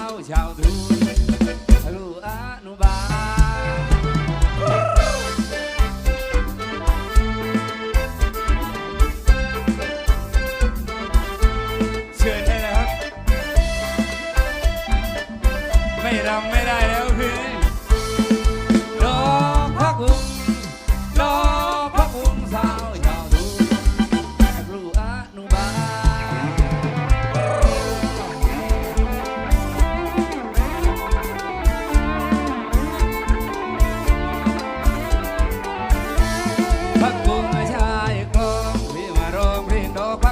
าชาวทุนครูอนุบาไรับ ไม่รำไม่ได้แล้วพี่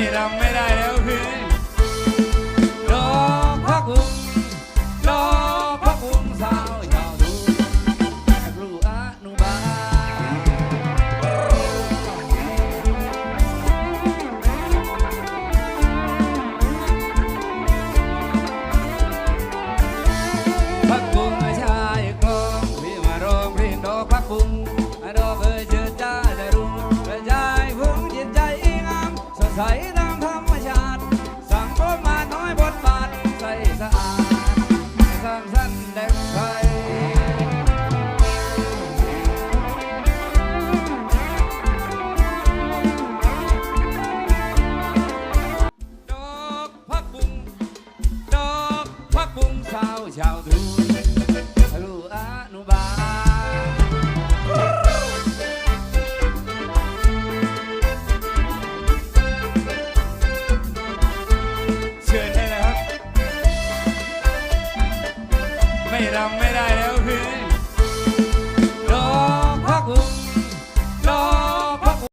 ไม่ได้แล้วเพื่อน ใสตามธรรมชาติ สังคมมาน้อยบทบาทใสสะอาดสร้างสรรค์เด็กไทยดอกพักบุงดอกพักบุงสาวชาวดูรู้อานุ Ram Ram